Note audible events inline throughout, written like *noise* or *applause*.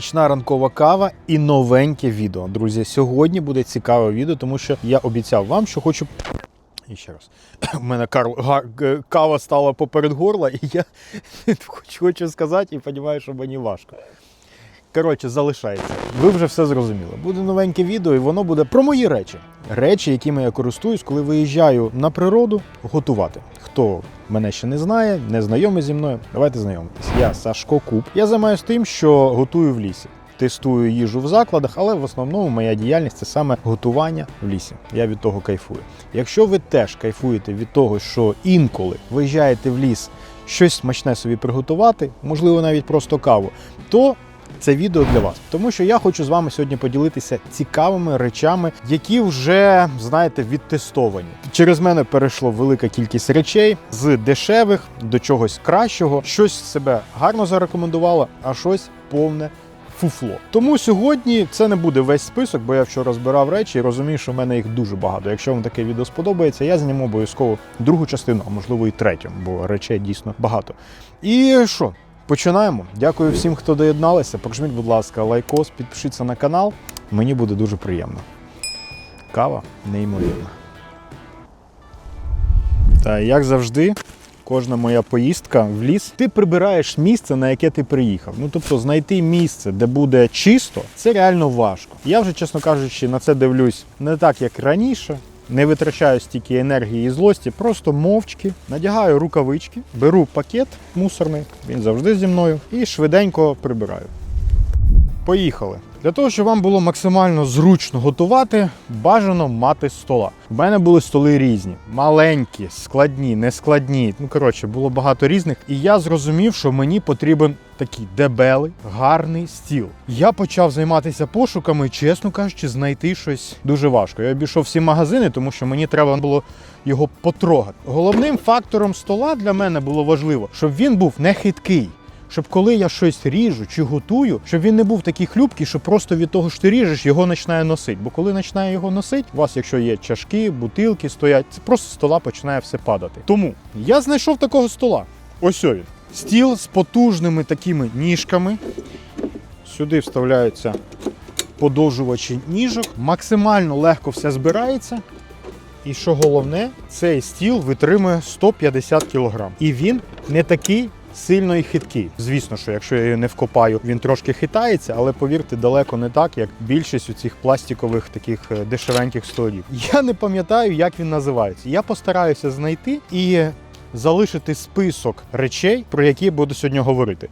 смачна ранкова кава і новеньке відео. Друзі, сьогодні буде цікаве відео, тому що я обіцяв вам, що хочу. І ще раз. *coughs* У мене Карл, га- кава стала поперед горла, і я *laughs* хочу, сказати і розумію, що мені важко. Коротше, залишається. Ви вже все зрозуміли. Буде новеньке відео, і воно буде про мої речі. Речі, якими я користуюсь, коли виїжджаю на природу готувати. Хто мене ще не знає, не знайомий зі мною, давайте знайомитись. Я Сашко Куб. Я займаюся тим, що готую в лісі. Тестую їжу в закладах, але в основному моя діяльність це саме готування в лісі. Я від того кайфую. Якщо ви теж кайфуєте від того, що інколи виїжджаєте в ліс щось смачне собі приготувати, можливо, навіть просто каву, то це відео для вас, тому що я хочу з вами сьогодні поділитися цікавими речами, які вже знаєте відтестовані. Через мене перейшло велика кількість речей з дешевих до чогось кращого. Щось себе гарно зарекомендувало, а щось повне. Фуфло. Тому сьогодні це не буде весь список, бо я вчора збирав речі і розумію, що в мене їх дуже багато. Якщо вам таке відео сподобається, я зніму обов'язково другу частину, а можливо і третю, бо речей дійсно багато. І що? Починаємо. Дякую всім, хто доєдналися. Прожміть, будь ласка, лайкос, підпишіться на канал. Мені буде дуже приємно. Кава неймовірна. Та як завжди, кожна моя поїздка в ліс, ти прибираєш місце, на яке ти приїхав. Ну тобто знайти місце, де буде чисто, це реально важко. Я вже, чесно кажучи, на це дивлюсь не так, як раніше. Не витрачаю стільки енергії і злості, просто мовчки надягаю рукавички, беру пакет мусорний, він завжди зі мною, і швиденько прибираю. Поїхали. Для того, щоб вам було максимально зручно готувати, бажано мати стола. У мене були столи різні, маленькі, складні, нескладні. Ну коротше, було багато різних. І я зрозумів, що мені потрібен такий дебелий, гарний стіл. Я почав займатися пошуками, чесно кажучи, знайти щось дуже важко. Я обійшов всі магазини, тому що мені треба було його потрогати. Головним фактором стола для мене було важливо, щоб він був не хиткий щоб коли я щось ріжу чи готую, щоб він не був такий хлюпкий, що просто від того, що ти ріжеш, його починає носити. Бо коли починає його носити, у вас, якщо є чашки, бутилки стоять, це просто стола починає все падати. Тому я знайшов такого стола. Ось він. Стіл з потужними такими ніжками. Сюди вставляються подовжувачі ніжок. Максимально легко все збирається. І що головне, цей стіл витримує 150 кг. І він не такий сильно і хиткий. Звісно, що якщо я її не вкопаю, він трошки хитається, але повірте, далеко не так, як більшість у цих пластикових таких е, дешевеньких столів. Я не пам'ятаю, як він називається. Я постараюся знайти і залишити список речей, про які буду сьогодні говорити.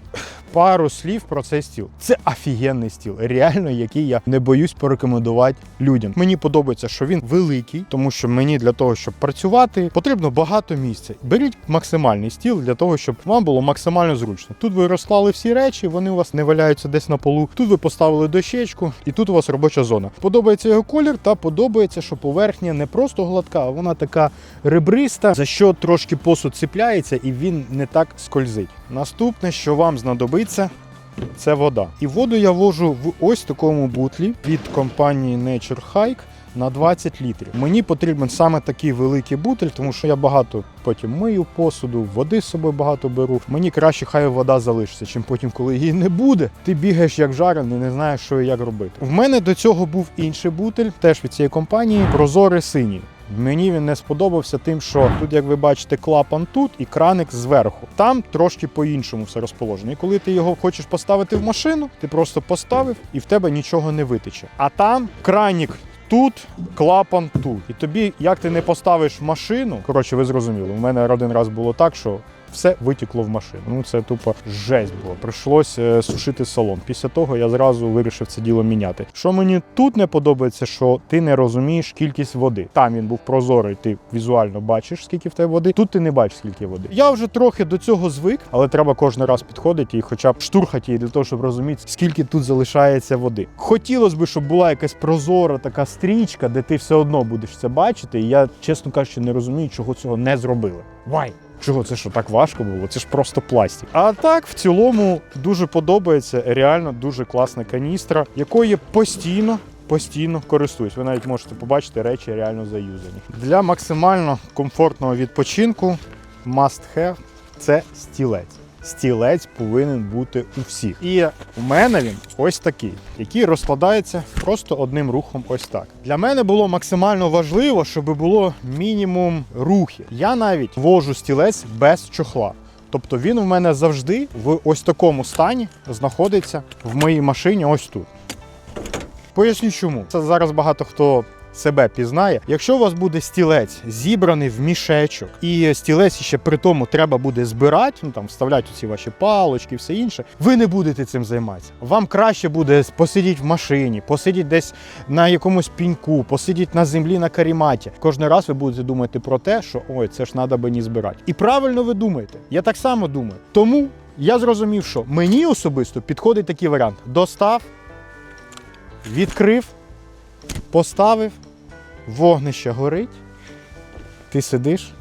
Пару слів про цей стіл. Це офігенний стіл, реально, який я не боюсь порекомендувати людям. Мені подобається, що він великий, тому що мені для того, щоб працювати, потрібно багато місця. Беріть максимальний стіл для того, щоб вам було максимально зручно. Тут ви розклали всі речі, вони у вас не валяються десь на полу. Тут ви поставили дощечку, і тут у вас робоча зона. Подобається його колір, та подобається, що поверхня не просто гладка, а вона така ребриста, за що трошки посуд ціпляється і він не так скользить. Наступне, що вам знадобиться, це вода. І воду я вожу в ось такому бутлі від компанії Nature Hike на 20 літрів. Мені потрібен саме такий великий бутель, тому що я багато потім мию посуду, води з собою багато беру. Мені краще хай вода залишиться, чим потім, коли її не буде, ти бігаєш як жарений, не знаєш, що і як робити. В мене до цього був інший бутель, теж від цієї компанії, прозорий синій. Мені він не сподобався тим, що тут, як ви бачите, клапан тут і краник зверху. Там трошки по-іншому все розположено. І коли ти його хочеш поставити в машину, ти просто поставив і в тебе нічого не витече. А там кранік. Тут клапан тут. І тобі, як ти не поставиш машину, коротше, ви зрозуміли, у мене один раз було так, що все витекло в машину. Ну це тупо жесть було. Прийшлось е, сушити салон. Після того я зразу вирішив це діло міняти. Що мені тут не подобається, що ти не розумієш кількість води. Там він був прозорий, ти візуально бачиш, скільки в тебе води. Тут ти не бачиш, скільки води. Я вже трохи до цього звик, але треба кожен раз підходити і хоча б штурхати її для того, щоб розуміти, скільки тут залишається води. Хотілося б, щоб була якась прозора така стрічка, де ти все одно будеш це бачити. І я, чесно кажучи, не розумію, чого цього не зробили. Why? Чого це що так важко було? Це ж просто пластик. А так, в цілому, дуже подобається. Реально дуже класна каністра, якої постійно. Постійно користуюсь. Ви навіть можете побачити речі реально заюзані. Для максимально комфортного відпочинку must have це стілець. Стілець повинен бути у всіх. І у мене він ось такий, який розкладається просто одним рухом. Ось так. Для мене було максимально важливо, щоб було мінімум рухів. Я навіть вожу стілець без чохла. Тобто він у мене завжди в ось такому стані знаходиться в моїй машині ось тут. Поясню чому. Це зараз багато хто себе пізнає. Якщо у вас буде стілець зібраний в мішечок, і стілець ще при тому треба буде збирати, ну там вставляти ці ваші палочки, все інше, ви не будете цим займатися. Вам краще буде посидіти в машині, посидіти десь на якомусь піньку, посидіти на землі на каріматі. Кожен раз ви будете думати про те, що ой, це ж треба мені збирати. І правильно ви думаєте. Я так само думаю. Тому я зрозумів, що мені особисто підходить такий варіант: достав, відкрив, поставив, вогнище горить, ти сидиш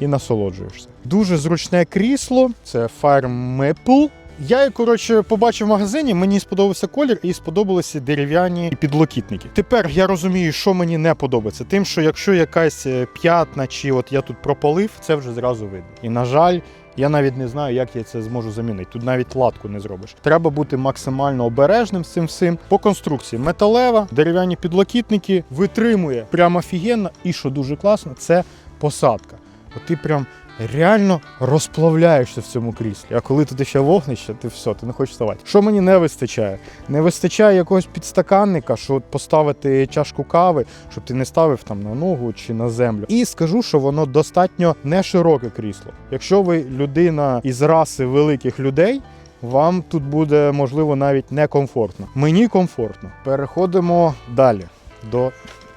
і насолоджуєшся. Дуже зручне крісло, це Fire Maple. Я, коротше, побачив в магазині, мені сподобався колір і сподобалися дерев'яні підлокітники. Тепер я розумію, що мені не подобається. Тим, що якщо якась е, п'ятна чи от я тут пропалив, це вже зразу видно. І на жаль, я навіть не знаю, як я це зможу замінити. Тут навіть латку не зробиш. Треба бути максимально обережним з цим всім. По конструкції металева, дерев'яні підлокітники витримує прямо офігенно. І що дуже класно, це посадка. От ти прям реально розплавляєшся в цьому кріслі. А коли тут ще вогнище, ти все, ти не хочеш вставати. Що мені не вистачає? Не вистачає якогось підстаканника, що поставити чашку кави, щоб ти не ставив там на ногу чи на землю. І скажу, що воно достатньо не широке крісло. Якщо ви людина із раси великих людей. Вам тут буде можливо навіть некомфортно. Мені комфортно. Переходимо далі до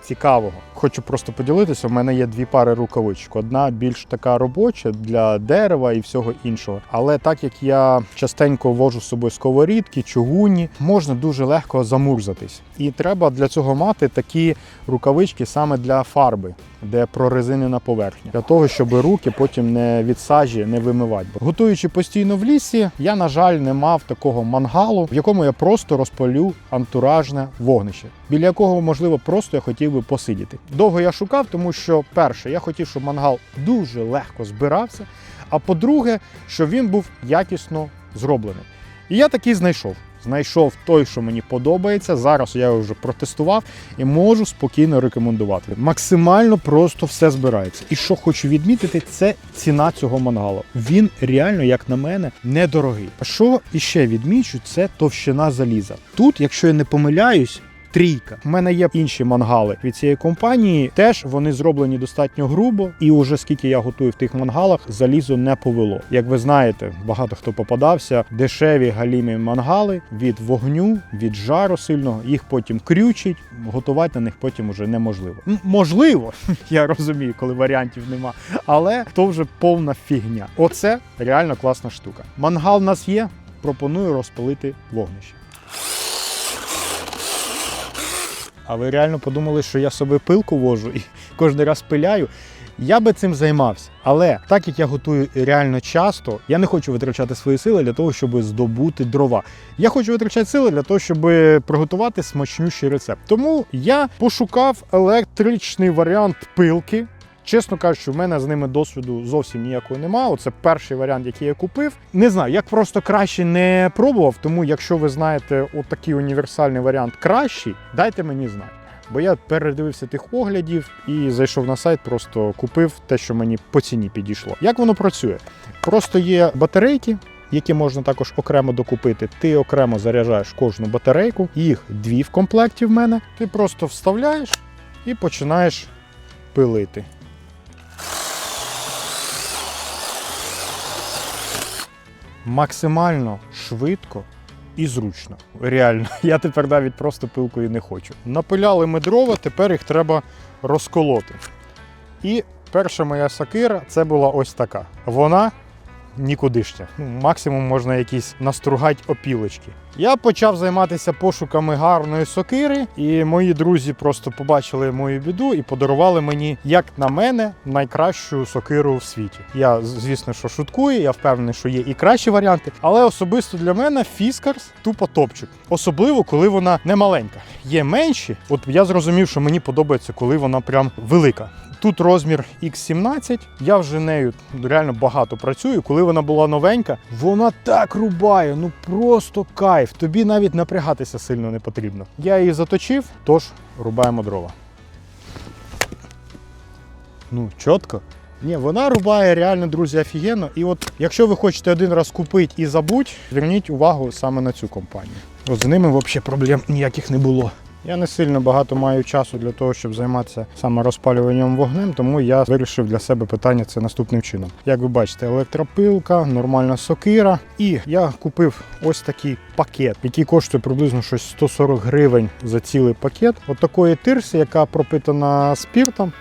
цікавого. Хочу просто поділитися. У мене є дві пари рукавичок. Одна більш така робоча для дерева і всього іншого. Але так як я частенько вожу з собою сковорідки, чугуні, можна дуже легко замурзатись. І треба для цього мати такі рукавички саме для фарби, де прорезинена поверхня, для того, щоб руки потім не від сажі не вимивати. Готуючи постійно в лісі, я, на жаль, не мав такого мангалу, в якому я просто розпалю антуражне вогнище, біля якого, можливо, просто я хотів би посидіти. Довго я шукав, тому що перше, я хотів, щоб мангал дуже легко збирався. А по-друге, щоб він був якісно зроблений. І я такий знайшов. Знайшов той, що мені подобається. Зараз я його вже протестував і можу спокійно рекомендувати. Максимально просто все збирається. І що хочу відмітити, це ціна цього мангалу. Він реально, як на мене, недорогий. А що іще відмічу, це товщина заліза. Тут, якщо я не помиляюсь. Трійка. У мене є інші мангали від цієї компанії. Теж вони зроблені достатньо грубо, і уже скільки я готую в тих мангалах, залізо не повело. Як ви знаєте, багато хто попадався. Дешеві галімі мангали від вогню, від жару сильного. Їх потім крючить. Готувати на них потім уже неможливо. М, Можливо, *laughs* я розумію, коли варіантів нема. Але то вже повна фігня. Оце реально класна штука. Мангал у нас є. Пропоную розпалити вогнище. А ви реально подумали, що я собі пилку вожу і кожен раз пиляю? Я би цим займався. Але так як я готую реально часто, я не хочу витрачати свої сили для того, щоб здобути дрова. Я хочу витрачати сили для того, щоб приготувати смачнющий рецепт. Тому я пошукав електричний варіант пилки. Чесно кажучи, в мене з ними досвіду зовсім ніякого немає. Оце перший варіант, який я купив. Не знаю, як просто краще не пробував. Тому, якщо ви знаєте отакий універсальний варіант кращий, дайте мені знати. Бо я передивився тих оглядів і зайшов на сайт, просто купив те, що мені по ціні підійшло. Як воно працює? Просто є батарейки. Які можна також окремо докупити. Ти окремо заряджаєш кожну батарейку, їх дві в комплекті в мене. Ти просто вставляєш і починаєш пилити. Максимально швидко і зручно. Реально, *laughs* я тепер навіть просто пилкою не хочу. Напиляли ми дрова, тепер їх треба розколоти. І перша моя сакира це була ось така. Вона нікудишня. Ну, максимум можна якісь настругати опілочки. Я почав займатися пошуками гарної сокири, і мої друзі просто побачили мою біду і подарували мені, як на мене, найкращу сокиру в світі. Я, звісно, що шуткую, я впевнений, що є і кращі варіанти, але особисто для мене Фіскарс тупо топчик. Особливо, коли вона не маленька. Є менші. От я зрозумів, що мені подобається, коли вона прям велика. Тут розмір X17. Я вже нею реально багато працюю. Коли вона була новенька, вона так рубає, ну просто кайф. Тобі навіть напрягатися сильно не потрібно. Я її заточив, тож рубаємо дрова. Ну, чітко. Ні, вона рубає реально, друзі, офігенно. І от якщо ви хочете один раз купити і забудь, зверніть увагу саме на цю компанію. От з ними взагалі проблем ніяких не було. Я не сильно багато маю часу для того, щоб займатися саме розпалюванням вогнем, тому я вирішив для себе питання це наступним чином. Як ви бачите, електропилка, нормальна сокира. І я купив ось такий пакет, який коштує приблизно щось 140 гривень за цілий пакет. От такої тирси, яка пропитана спіртом.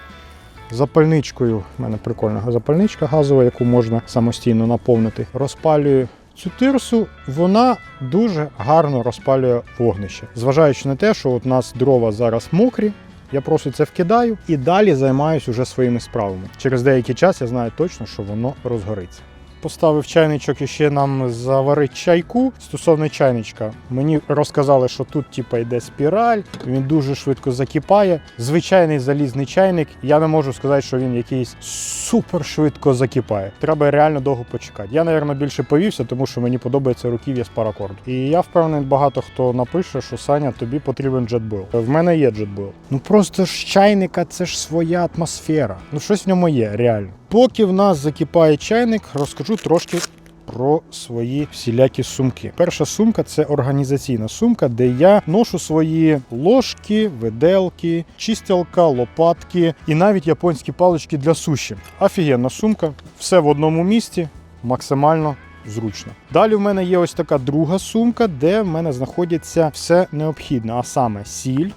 Запальничкою, в мене прикольна запальничка газова, яку можна самостійно наповнити. Розпалюю цю тирсу, вона дуже гарно розпалює вогнище. Зважаючи на те, що от у нас дрова зараз мокрі, я просто це вкидаю і далі займаюся уже своїми справами. Через деякий час я знаю точно, що воно розгориться. Поставив чайничок і ще нам заварить чайку. Стосовно чайничка, мені розказали, що тут типа йде спіраль, він дуже швидко закипає. Звичайний залізний чайник. Я не можу сказати, що він якийсь супер швидко закипає. Треба реально довго почекати. Я, напевно, більше повівся, тому що мені подобається руків'я з паракорду. І я впевнений, багато хто напише, що Саня, тобі потрібен джетбил. В мене є джетбил. Ну просто ж чайника це ж своя атмосфера. Ну щось в ньому є, реально. Поки в нас закипає чайник, розкажу трошки про свої всілякі сумки. Перша сумка це організаційна сумка, де я ношу свої ложки, виделки, чистілка, лопатки і навіть японські палички для суші. Офігенна сумка, все в одному місці, максимально. Зручно. Далі в мене є ось така друга сумка, де в мене знаходиться все необхідне, а саме сіль,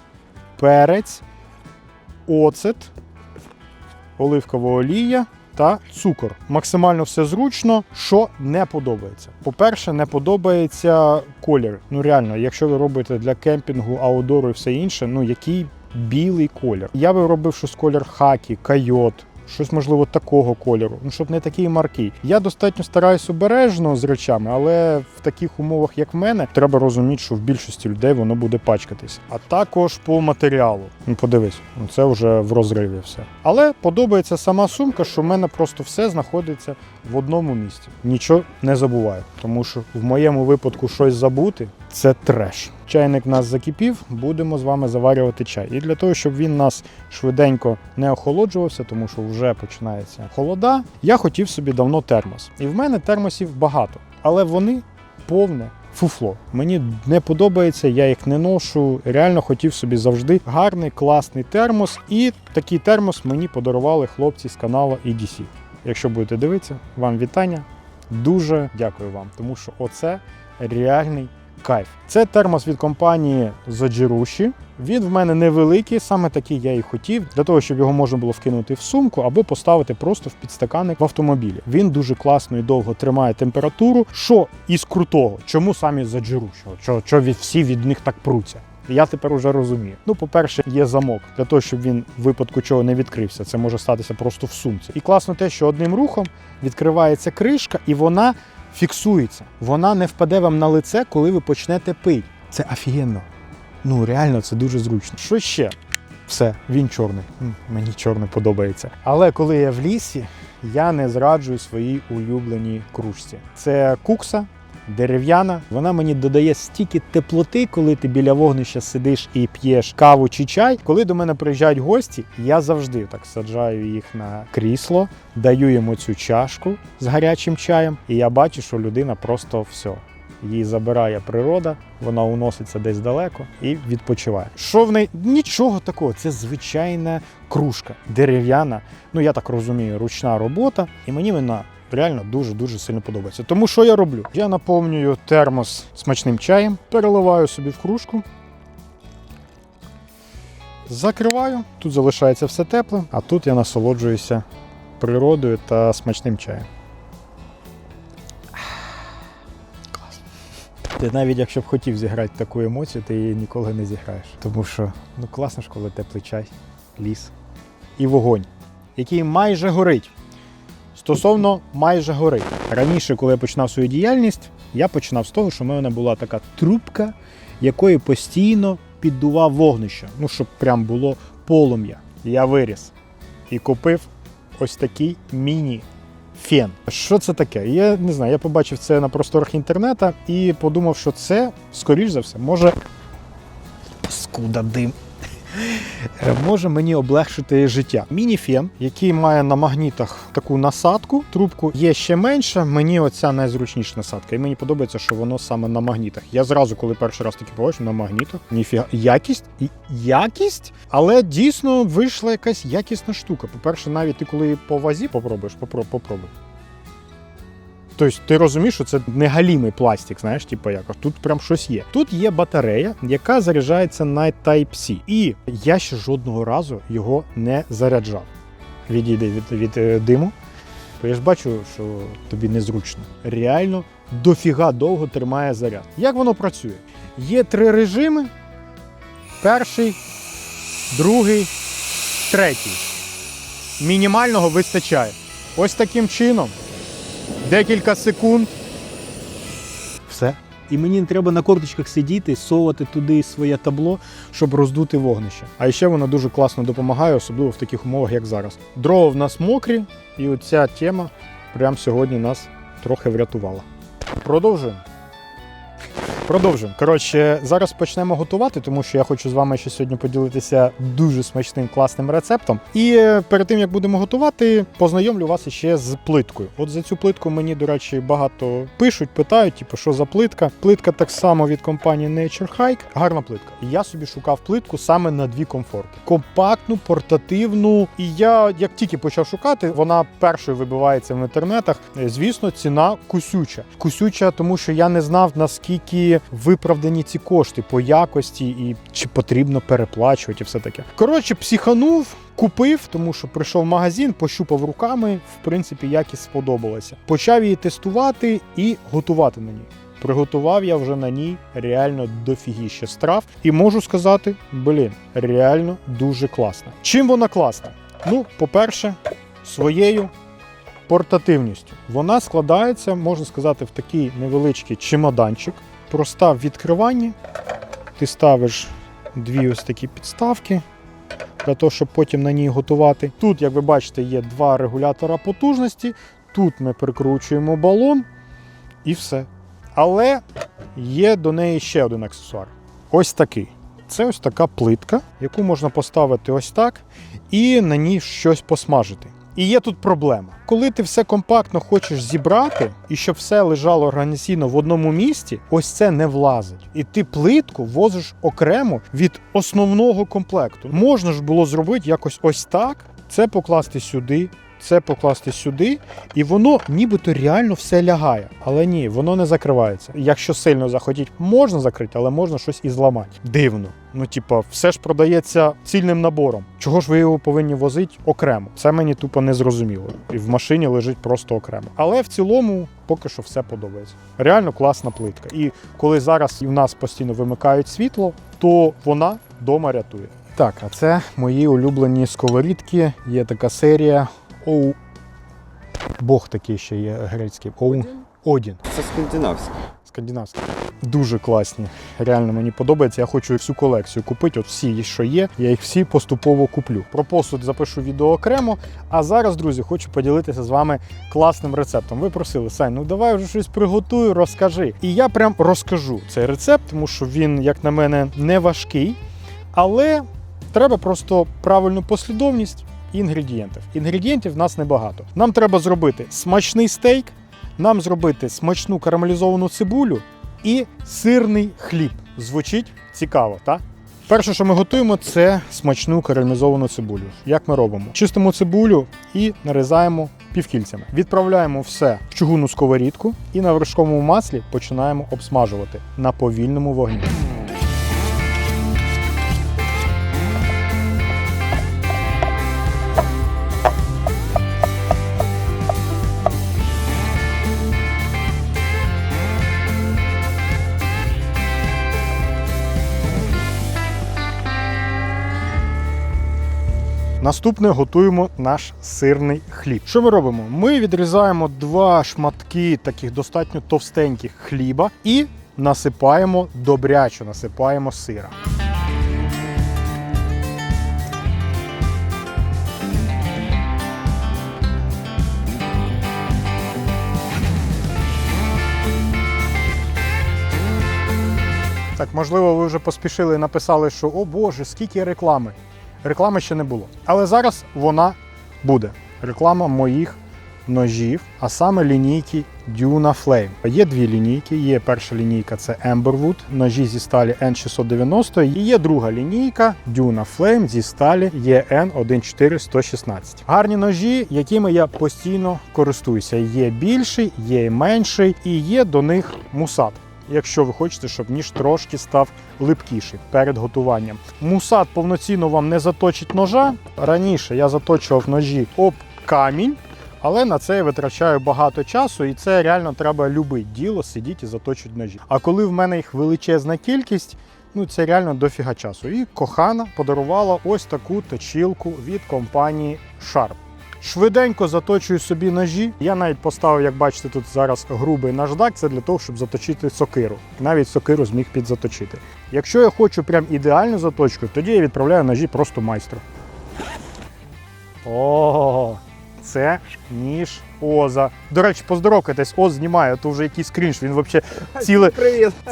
перець, оцет, оливкова олія та цукор. Максимально все зручно, що не подобається. По-перше, не подобається колір. Ну реально, якщо ви робите для кемпінгу, аудору і все інше, ну який білий колір. Я би робив щось колір хакі, кайот. Щось можливо такого кольору, ну щоб не такий маркий. Я достатньо стараюсь обережно з речами, але в таких умовах, як в мене, треба розуміти, що в більшості людей воно буде пачкатись. А також по матеріалу. Ну подивись, ну, це вже в розриві все. Але подобається сама сумка, що в мене просто все знаходиться в одному місці. Нічого не забуваю, тому що в моєму випадку щось забути це треш. Чайник нас закипів, будемо з вами заварювати чай. І для того, щоб він нас швиденько не охолоджувався, тому що вже починається холода, я хотів собі давно термос. І в мене термосів багато, але вони повне. Фуфло. Мені не подобається, я їх не ношу. Реально хотів собі завжди гарний, класний термос. І такий термос мені подарували хлопці з каналу EDC. Якщо будете дивитися, вам вітання. Дуже дякую вам, тому що оце реальний кайф. Це термос від компанії Zojirushi. Він в мене невеликий, саме такий я і хотів, для того, щоб його можна було вкинути в сумку або поставити просто в підстаканник в автомобілі. Він дуже класно і довго тримає температуру. Що із крутого? Чому самі Zojirushi? Що, що від всі від них так пруться? Я тепер уже розумію. Ну, по-перше, є замок для того, щоб він в випадку чого не відкрився. Це може статися просто в сумці. І класно те, що одним рухом відкривається кришка, і вона фіксується. Вона не впаде вам на лице, коли ви почнете пити. Це офігенно. Ну реально, це дуже зручно. Що ще? Все, він чорний. Мені чорний подобається. Але коли я в лісі, я не зраджую своїй улюбленій кружці. Це кукса. Дерев'яна, вона мені додає стільки теплоти, коли ти біля вогнища сидиш і п'єш каву чи чай. Коли до мене приїжджають гості, я завжди так саджаю їх на крісло, даю йому цю чашку з гарячим чаєм, і я бачу, що людина просто все. Її забирає природа, вона уноситься десь далеко і відпочиває. Що в неї? Нічого такого, це звичайна кружка, дерев'яна. Ну я так розумію, ручна робота, і мені вона реально дуже-дуже сильно подобається. Тому що я роблю? Я наповнюю термос смачним чаєм, переливаю собі в кружку. Закриваю, тут залишається все тепле, а тут я насолоджуюся природою та смачним чаєм. Ти навіть якщо б хотів зіграти таку емоцію, ти її ніколи не зіграєш. Тому що ну класно ж, коли теплий чай, ліс і вогонь, який майже горить. Стосовно майже горить. Раніше, коли я починав свою діяльність, я починав з того, що в мене була така трубка, якою постійно піддував вогнище. Ну, щоб прям було полум'я. Я виріс. і купив ось такий міні-фен. Що це таке? Я не знаю, я побачив це на просторах інтернету і подумав, що це, скоріш за все, може. Скуда дим. Е, Може мені облегшити життя. Мініфен, який має на магнітах таку насадку, трубку є ще менша. Мені оця найзручніша насадка. І мені подобається, що воно саме на магнітах. Я зразу, коли перший раз таки побачив, на магнітах. Ніфіга. Якість якість, але дійсно вийшла якась якісна штука. По-перше, навіть ти коли по вазі попробуєш, попро- попробуй. Тобто ти розумієш, що це не галімий пластик, знаєш, типу як тут прям щось є. Тут є батарея, яка заряджається на Type-C. І я ще жодного разу його не заряджав. Відійди від, від е, диму. Бо я ж бачу, що тобі незручно. Реально дофіга довго тримає заряд. Як воно працює? Є три режими: перший, другий, третій. Мінімального вистачає. Ось таким чином декілька секунд. Все. І мені не треба на корточках сидіти, совати туди своє табло, щоб роздути вогнище. А ще воно дуже класно допомагає, особливо в таких умовах, як зараз. Дрова в нас мокрі, і оця тема прямо сьогодні нас трохи врятувала. Продовжуємо. Продовжуємо. Коротше, зараз почнемо готувати, тому що я хочу з вами ще сьогодні поділитися дуже смачним класним рецептом. І е, перед тим як будемо готувати, познайомлю вас ще з плиткою. От за цю плитку мені, до речі, багато пишуть, питають, типу, що за плитка. Плитка так само від компанії Nature Hike. Гарна плитка. Я собі шукав плитку саме на дві комфорти: компактну, портативну. І я, як тільки почав шукати, вона першою вибивається в інтернетах. Е, Звісно, ціна кусюча. Кусюча, тому що я не знав наскільки виправдані ці кошти по якості і чи потрібно переплачувати і все таке. Коротше, психанув. Купив, тому що прийшов в магазин, пощупав руками. В принципі, якість сподобалася. Почав її тестувати і готувати на ній. Приготував я вже на ній реально дофігіще страв. І можу сказати, блін, реально дуже класна. Чим вона класна? Ну, по-перше, своєю портативністю. Вона складається, можна сказати, в такий невеличкий чемоданчик. Проста в відкриванні. Ти ставиш дві ось такі підставки для того, щоб потім на ній готувати. Тут, як ви бачите, є два регулятора потужності. Тут ми прикручуємо балон і все. Але є до неї ще один аксесуар. Ось такий. Це ось така плитка, яку можна поставити ось так, і на ній щось посмажити. І є тут проблема. Коли ти все компактно хочеш зібрати, і щоб все лежало організаційно в одному місці, ось це не влазить. І ти плитку возиш окремо від основного комплекту. Можна ж було зробити якось ось так, це покласти сюди. Це покласти сюди, і воно нібито реально все лягає. Але ні, воно не закривається. Якщо сильно захотіть, можна закрити, але можна щось і зламати. Дивно. Ну, типа, все ж продається цільним набором. Чого ж ви його повинні возити окремо? Це мені тупо не зрозуміло. І в машині лежить просто окремо. Але в цілому поки що все подобається. Реально класна плитка. І коли зараз в нас постійно вимикають світло, то вона дома рятує. Так, а це мої улюблені сковорідки. Є така серія Оу. Бог такий ще є грецький. Оу. Одін. Це скандинавське. Скандинавські. Дуже класні. Реально мені подобається. Я хочу всю колекцію купити. От всі, що є, я їх всі поступово куплю. Про посуд запишу відео окремо. А зараз, друзі, хочу поділитися з вами класним рецептом. Ви просили, Сань, ну давай вже щось приготуй, розкажи. І я прям розкажу цей рецепт, тому що він, як на мене, не важкий, але треба просто правильну послідовність інгредієнтів. Інгредієнтів в нас небагато. Нам треба зробити смачний стейк, нам зробити смачну карамелізовану цибулю і сирний хліб. Звучить цікаво, так? Перше, що ми готуємо, це смачну карамелізовану цибулю. Як ми робимо? Чистимо цибулю і нарізаємо півкільцями. Відправляємо все в чугунну сковорідку і на вершковому маслі починаємо обсмажувати на повільному вогні. Наступне готуємо наш сирний хліб. Що ми робимо? Ми відрізаємо два шматки таких достатньо товстеньких хліба і насипаємо добряче, насипаємо сира. Так, можливо, ви вже поспішили і написали, що о Боже, скільки реклами. Реклами ще не було. Але зараз вона буде. Реклама моїх ножів, а саме лінійки Duna Flame. Є дві лінійки. Є перша лінійка це Amberwood, ножі зі сталі N690, і є друга лінійка Duna Flame зі сталі EN14116. Гарні ножі, якими я постійно користуюся. Є більший, є менший, і є до них мусат. Якщо ви хочете, щоб ніж трошки став липкіший перед готуванням. Мусат повноцінно вам не заточить ножа. Раніше я заточував ножі об камінь, але на це я витрачаю багато часу, і це реально треба любити діло, сидіти і заточувати ножі. А коли в мене їх величезна кількість, ну це реально дофіга часу. І кохана подарувала ось таку точілку від компанії Sharp. Швиденько заточую собі ножі. Я навіть поставив, як бачите, тут зараз грубий наждак. Це для того, щоб заточити сокиру. Навіть сокиру зміг підзаточити. Якщо я хочу прям ідеальну заточку, тоді я відправляю ножі просто майстру. О, це ніж Оза. До речі, поздоровкайтесь, Оз знімає, то вже якийсь крінж. Він взагалі ціле,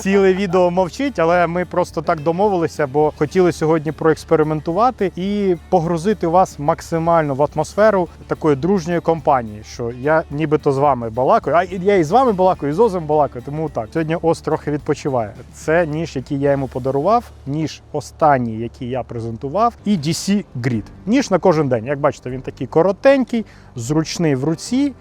ціле відео мовчить, але ми просто так домовилися, бо хотіли сьогодні проекспериментувати і погрузити вас максимально в атмосферу такої дружньої компанії, що я нібито з вами балакаю, а я і з вами балакаю, і з Озом балакаю. Тому так. Сьогодні Оз трохи відпочиває. Це ніж, який я йому подарував, ніж останній, який я презентував, і DC Grid. Ніж на кожен день. Як бачите, він такий коротенький, зручний в руці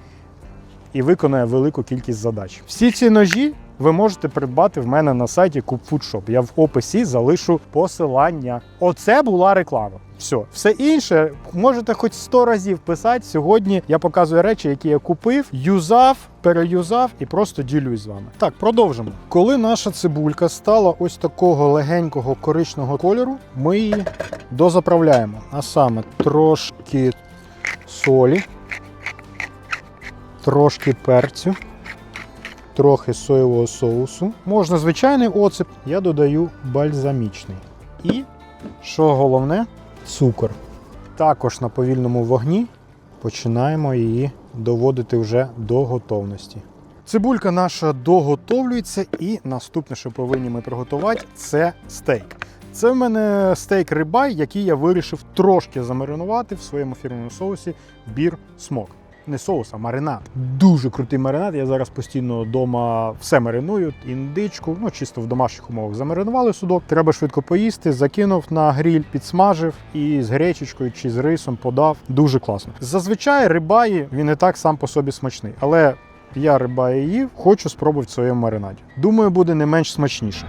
і виконує велику кількість задач. Всі ці ножі ви можете придбати в мене на сайті CookFood Я в описі залишу посилання. Оце була реклама. Все, все інше можете хоч 100 разів писати. Сьогодні я показую речі, які я купив, юзав, переюзав і просто ділюсь з вами. Так, продовжимо. Коли наша цибулька стала ось такого легенького коричного кольору, ми її дозаправляємо. А саме трошки солі, трошки перцю, трохи соєвого соусу. Можна звичайний оцет, я додаю бальзамічний. І, що головне, цукор. Також на повільному вогні починаємо її доводити вже до готовності. Цибулька наша доготовлюється, і наступне, що повинні ми приготувати, це стейк. Це в мене стейк рибай, який я вирішив трошки замаринувати в своєму фірмовому соусі бір смок. Не соус, а маринад. Дуже крутий маринад. Я зараз постійно вдома все мариную, індичку, ну чисто в домашніх умовах замаринували судок. Треба швидко поїсти, закинув на гріль, підсмажив і з гречечкою чи з рисом подав. Дуже класно. Зазвичай рибаї він і так сам по собі смачний, але я рибаї їв, хочу спробувати в своєму маринаді. Думаю, буде не менш смачніше.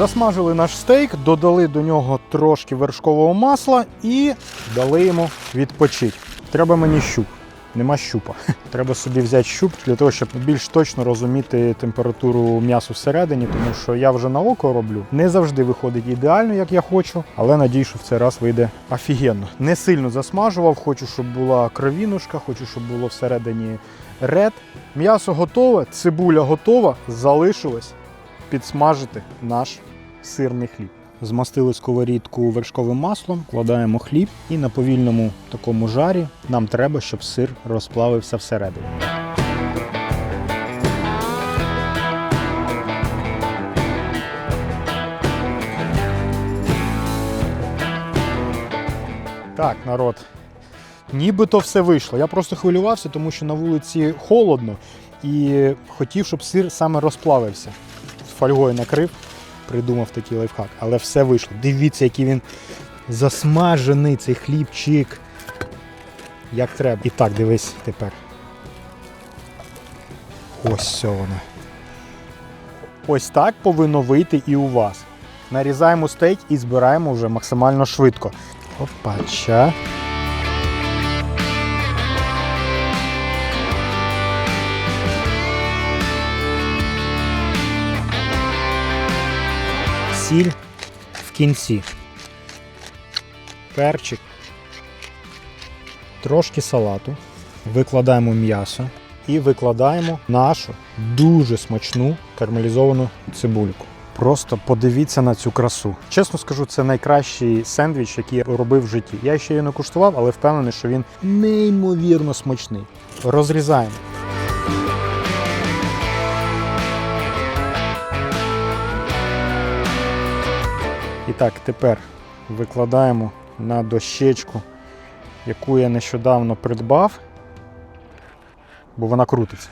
Засмажили наш стейк, додали до нього трошки вершкового масла і дали йому відпочити. Треба мені щуп. Нема щупа. *laughs* Треба собі взяти щуп для того, щоб більш точно розуміти температуру м'яса всередині, тому що я вже на око роблю. Не завжди виходить ідеально, як я хочу, але надію, що в цей раз вийде офігенно. Не сильно засмажував, хочу, щоб була кровінушка, хочу, щоб було всередині ред. М'ясо готове, цибуля готова, залишилось підсмажити наш сирний хліб. Змастили сковорідку вершковим маслом, кладаємо хліб і на повільному такому жарі нам треба, щоб сир розплавився всередині. Так, народ. Нібито все вийшло. Я просто хвилювався, тому що на вулиці холодно і хотів, щоб сир саме розплавився. Фольгою накрив, придумав такий лайфхак. Але все вийшло. Дивіться, який він засмажений, цей хлібчик. Як треба. І так, дивись тепер. Ось все воно. Ось так повинно вийти і у вас. Нарізаємо стейк і збираємо вже максимально швидко. Опача. Сіль в кінці. Перчик. трошки салату, викладаємо м'ясо і викладаємо нашу дуже смачну карамелізовану цибульку. Просто подивіться на цю красу. Чесно скажу, це найкращий сендвіч, який я робив в житті. Я ще його не куштував, але впевнений, що він неймовірно смачний. Розрізаємо. І так, тепер викладаємо на дощечку, яку я нещодавно придбав, бо вона крутиться.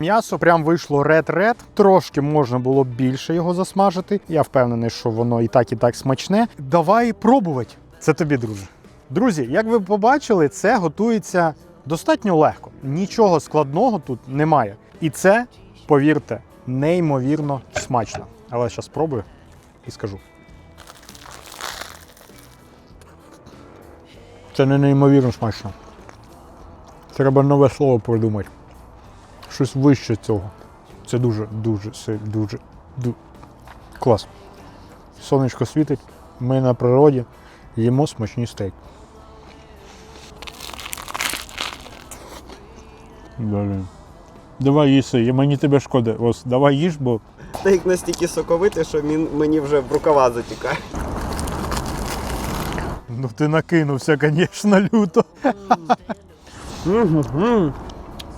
М'ясо прям вийшло ред-ред. Трошки можна було більше його засмажити. Я впевнений, що воно і так, і так смачне. Давай пробувати. Це тобі, друже. Друзі, як ви побачили, це готується достатньо легко. Нічого складного тут немає. І це, повірте, неймовірно смачно. Але зараз спробую і скажу. Це не неймовірно смачно. Треба нове слово придумати. Щось вище цього. Це дуже, дуже, дуже, ду... клас. Сонечко світить, ми на природі їмо смачні стейки. Блін. Давай їси, мені тебе шкода. Ось, давай їж, бо Стейк настільки соковитий, що він мені вже в рукава затікає. ну ти накинувся, звісно, люто.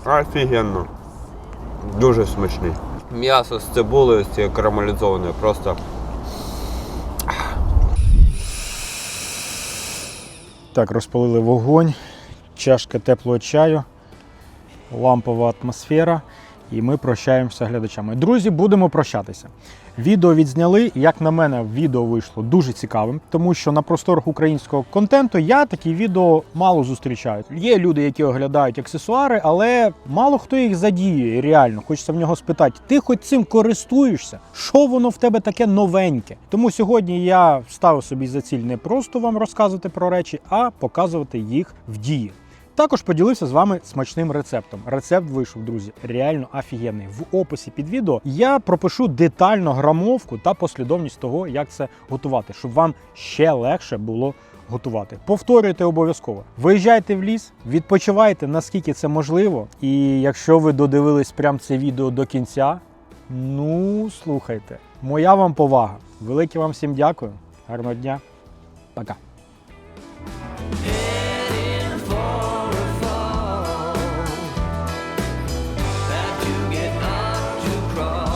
Офігенно. Дуже смачний. М'ясо з цибулею, з цією карамелізованою, просто Так, розпалили вогонь, чашка теплого чаю, лампова атмосфера. І ми прощаємося глядачами. Друзі, будемо прощатися. Відео відзняли. Як на мене, відео вийшло дуже цікавим, тому що на просторах українського контенту я такі відео мало зустрічаю. Є люди, які оглядають аксесуари, але мало хто їх задіює. Реально, хочеться в нього спитати: ти хоч цим користуєшся? Що воно в тебе таке новеньке? Тому сьогодні я ставив собі за ціль не просто вам розказувати про речі, а показувати їх в дії. Також поділився з вами смачним рецептом. Рецепт вийшов, друзі, реально офігенний. В описі під відео я пропишу детально грамовку та послідовність того, як це готувати, щоб вам ще легше було готувати. Повторюйте обов'язково. Виїжджайте в ліс, відпочивайте наскільки це можливо. І якщо ви додивились прям це відео до кінця, ну слухайте, моя вам повага. Велике вам всім дякую. Гарного дня. Пока. cross